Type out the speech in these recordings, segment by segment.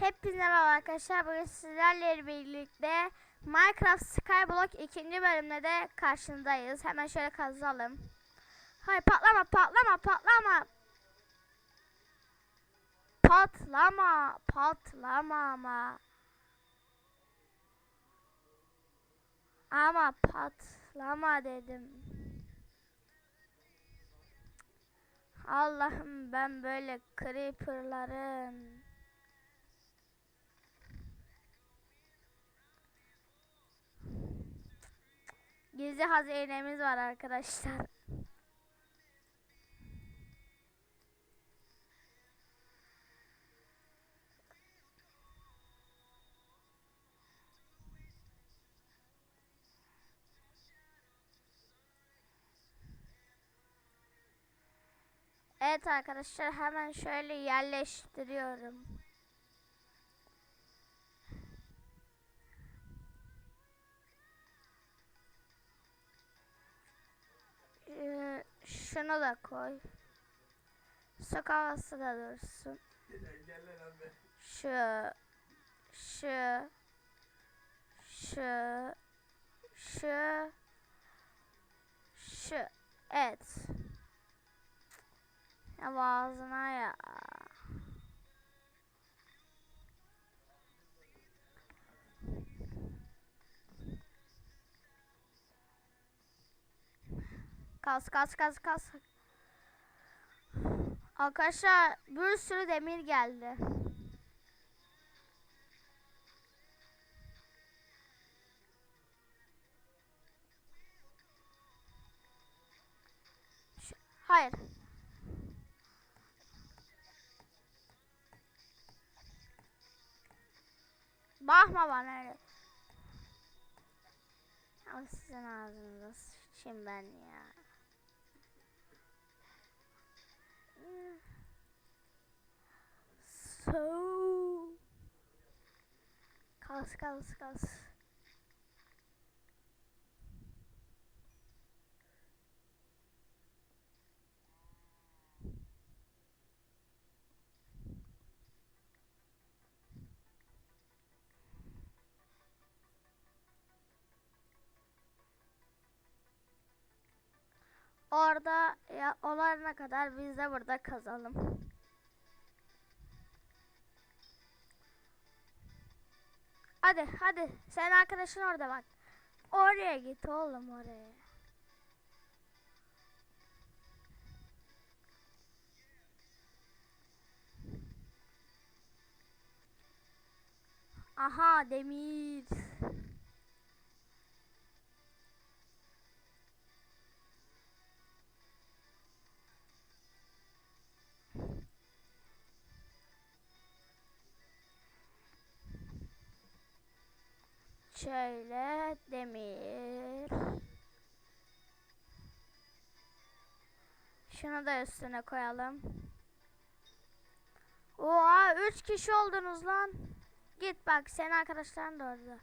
Hepinize merhaba arkadaşlar. Bugün sizlerle birlikte Minecraft Skyblock ikinci bölümde de karşınızdayız. Hemen şöyle kazalım. Hayır patlama patlama patlama. Patlama patlama ama. Ama patlama dedim. Allah'ım ben böyle creeperların Gizli hazinemiz var arkadaşlar. Evet arkadaşlar hemen şöyle yerleştiriyorum. Şunu da koy. Havası da dursun. Şu, şu, şu, şu, şu. Evet. Ya ağzına ya. Kas kas kas kas. Arkadaşlar bir sürü demir geldi. Şu- hayır. Bakma bana öyle. Ama sizin ağzınıza sıçayım ben ya. So Kas kas kas. Orada ya olana kadar biz de burada kazalım. Hadi hadi sen arkadaşın orada bak. Oraya git oğlum oraya. Aha demir. Şöyle demir. Şunu da üstüne koyalım. Oha 3 kişi oldunuz lan. Git bak senin arkadaşların da orada.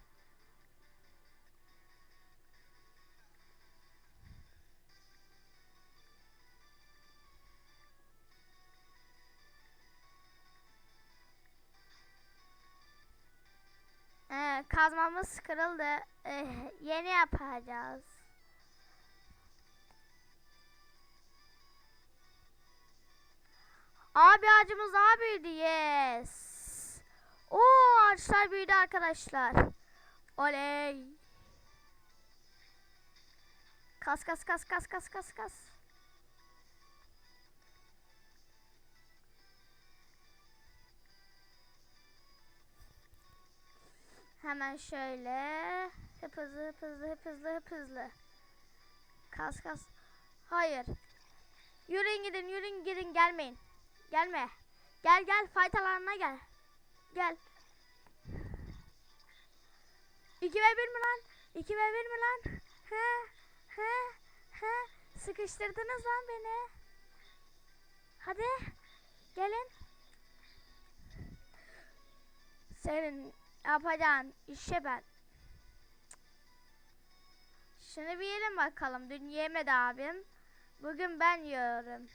Kazmamız kırıldı. Ee, yeni yapacağız. Abi ağacımız daha büyüdü. Yes. Oo ağaçlar büyüdü arkadaşlar. Oley. Kas kas kas kas kas kas kas. Hemen şöyle hep hızlı hep hızlı hep hızlı hep hızlı. Kas kas. Hayır. Yürüyün gidin yürüyün gidin gelmeyin. Gelme. Gel gel fight alanına gel. Gel. 2 ve 1 mi lan? 2 ve 1 mi lan? He? He? He? Sıkıştırdınız lan beni. Hadi. Gelin. Senin Yapacağım işe ben. Şunu bir yiyelim bakalım. Dün yemedi abim. Bugün ben yiyorum.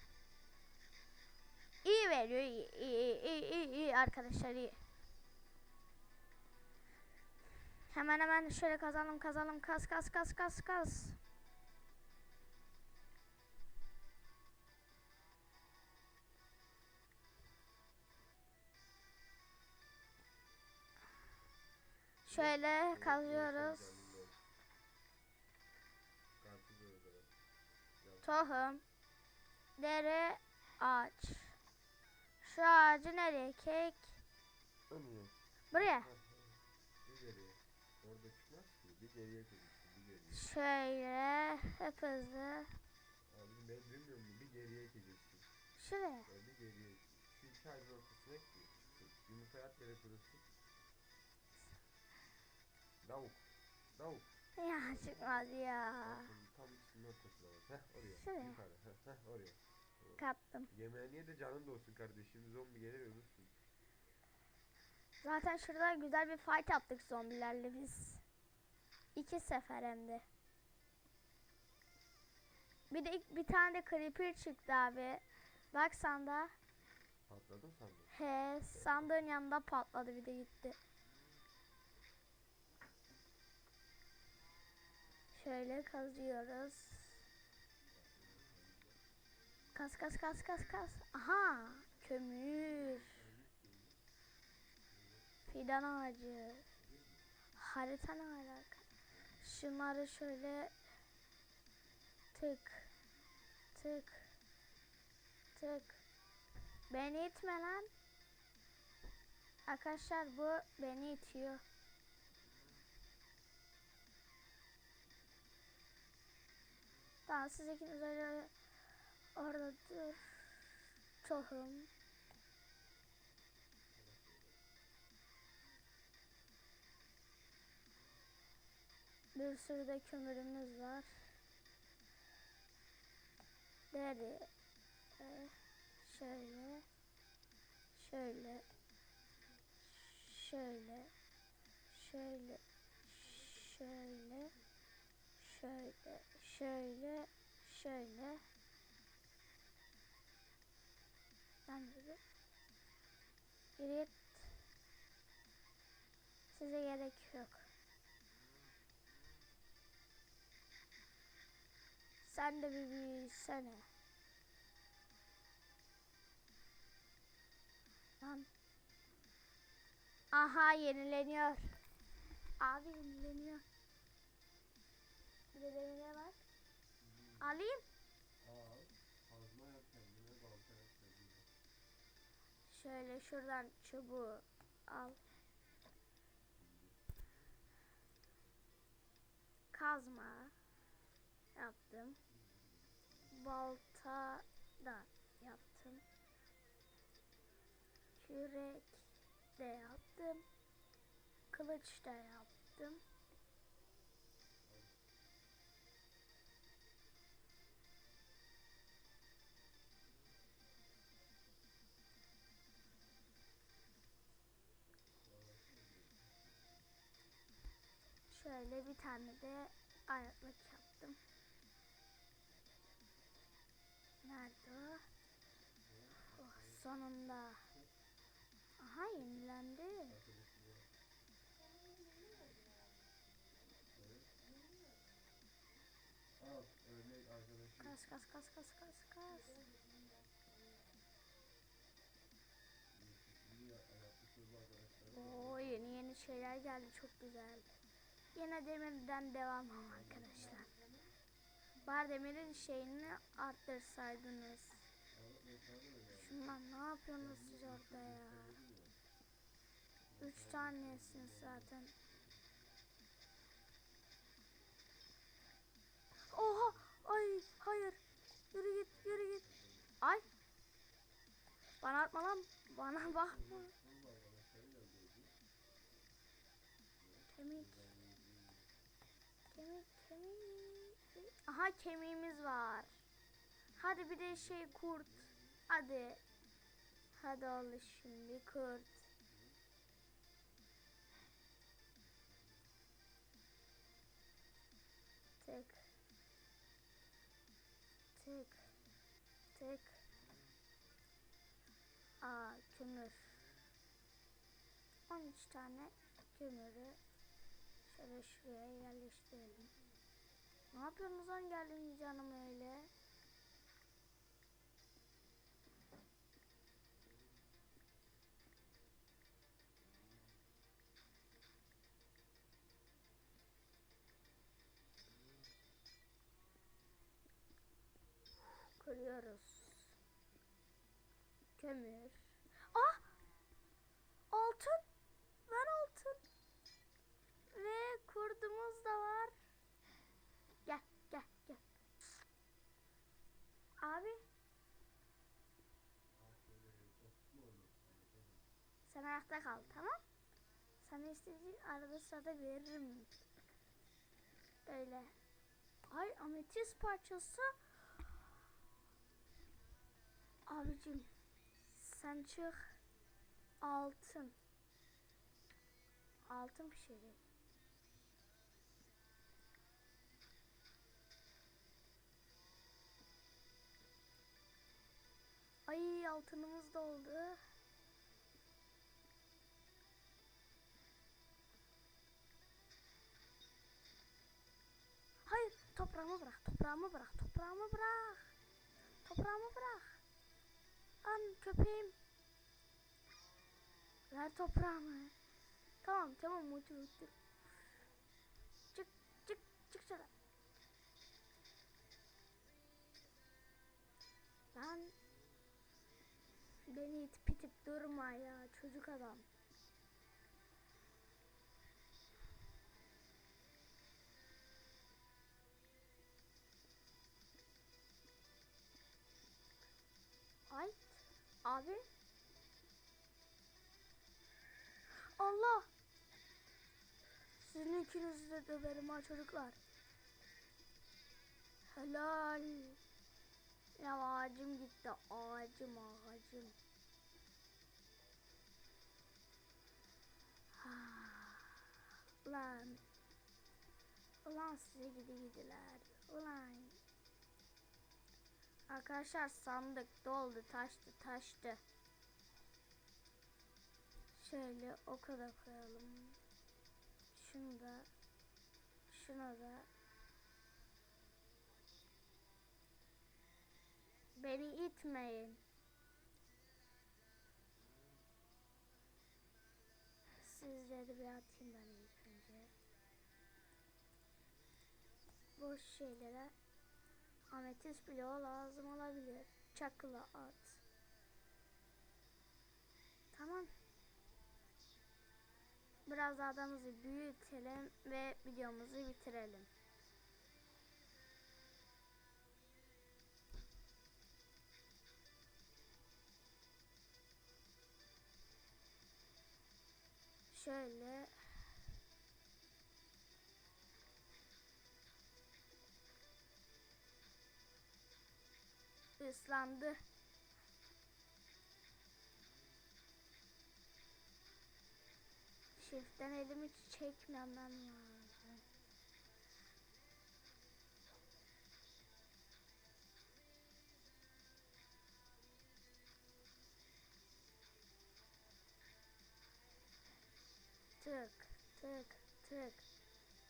İyi veriyor. İyi, iyi, iyi, iyi, iyi arkadaşlar iyi. Hemen hemen şöyle kazalım kazalım kas kas kas kas kas. Şöyle kazıyoruz. Tohum. Dere ağaç. Şu ağacı nereye kek? Buraya. Şöyle hep hızlı. Abi ben bilmiyor musun? Bir geriye çekilsin. Şuraya. Bir geriye. Şu iki ağacın ortasına ki çıksın. Yumurta at yere kırılsın. Davuk. Davuk. Ya çıkmaz ya. Tam ikisinin ortasına bak. Heh oraya. Şuraya. Yukarı. Heh, heh oraya. Kattım. Yemeğe de canın da olsun kardeşim. Zombi gelir ölürsün. Zaten şurada güzel bir fight yaptık zombilerle biz. İki sefer hem de. Bir de ilk- bir tane de creeper çıktı abi. Bak sanda. Patladın mı sandın? He sandığın yanında patladı bir de gitti. Şöyle kazıyoruz. Kas kas kas kas kas. Aha kömür. Fidan ağacı. Harita ne alaka? Şunları şöyle tık tık tık. Beni itme lan. Arkadaşlar bu beni itiyor. Tamam siz ikiniz öyle orada dur. Tohum. Bir sürü de kömürümüz var. Deri. Ee, şöyle. Şöyle. Şöyle. Şöyle. Şöyle. Şöyle. Şöyle. Şöyle. Ben gibi. Git. Size gerek yok. Sen de bir büyüsene. Lan. Aha yenileniyor. Abi yenileniyor. Bir de bak. Alayım. Al. Kazma yap kendine balta. Şöyle şuradan çubuğu al. Kazma yaptım. Balta da yaptım. Kürek de yaptım. Kılıç da yaptım. Şöyle bir tane de ayaklık yaptım. Nerede o? Oh, sonunda. Aha yenilendi. Kas kas kas kas kas kas. Oo yeni yeni şeyler geldi çok güzel. Yine demirden devam arkadaşlar. Bari demirin şeyini arttırsaydınız. Şunlar ne yapıyorsunuz siz orada ya? Üç tanesiniz zaten. Oha! Ay hayır. Yürü git yürü git. Ay. Bana atma lan. Bana bakma. Kemik. Aha kemiğimiz var. Hadi bir de şey kurt. Hadi. Hadi ol şimdi kurt. Tık. Tık. Tık. Aa kömür. 13 tane kömürü Şöyle şuraya yerleştirelim. Ne yapıyorsunuz lan geldin canım öyle? Kırıyoruz. Kömür. Ah! Altın! Ver altın. Ve kurdumuz da var. Gel, gel, gel. Abi, sen ayakta kal, tamam? Sana istediğin arada sırada veririm. Öyle. Ay ametist parçası. Abicim, sen çık. Altın. Altın bir şey. Ay altınımız da toprağımı bırak toprağımı bırak toprağımı bırak. Toprağımı bırak. Lan köpeğim. Ver toprağımı. Tamam tamam multi multi. Çık çık çık şuradan. Lan beni itip itip durma ya çocuk adam. Abi. Allah. Sizin ikinizi de döverim ha çocuklar. Helal. Ya ağacım gitti. Ağacım ağacım. Ha. Ulan. Ulan size gidi gidiler. Ulan. Arkadaşlar sandık doldu taştı taştı. Şöyle oka da koyalım. Şunu da. Şuna da. Beni itmeyin. Sizleri bir atayım ben ilk önce. Boş şeylere ametist bloğu lazım olabilir. Çakılı at. Tamam. Biraz adamızı büyütelim ve videomuzu bitirelim. Şöyle ıslandı. Shift'ten elimi çekmemem lazım. Tık tık tık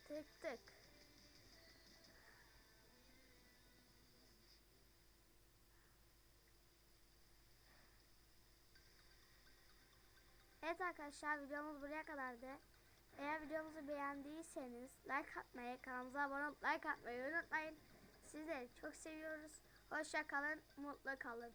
tık tık. Evet arkadaşlar videomuz buraya kadardı. Eğer videomuzu beğendiyseniz like atmayı, kanalımıza abone olup like atmayı unutmayın. Sizleri çok seviyoruz. Hoşça kalın, mutlu kalın.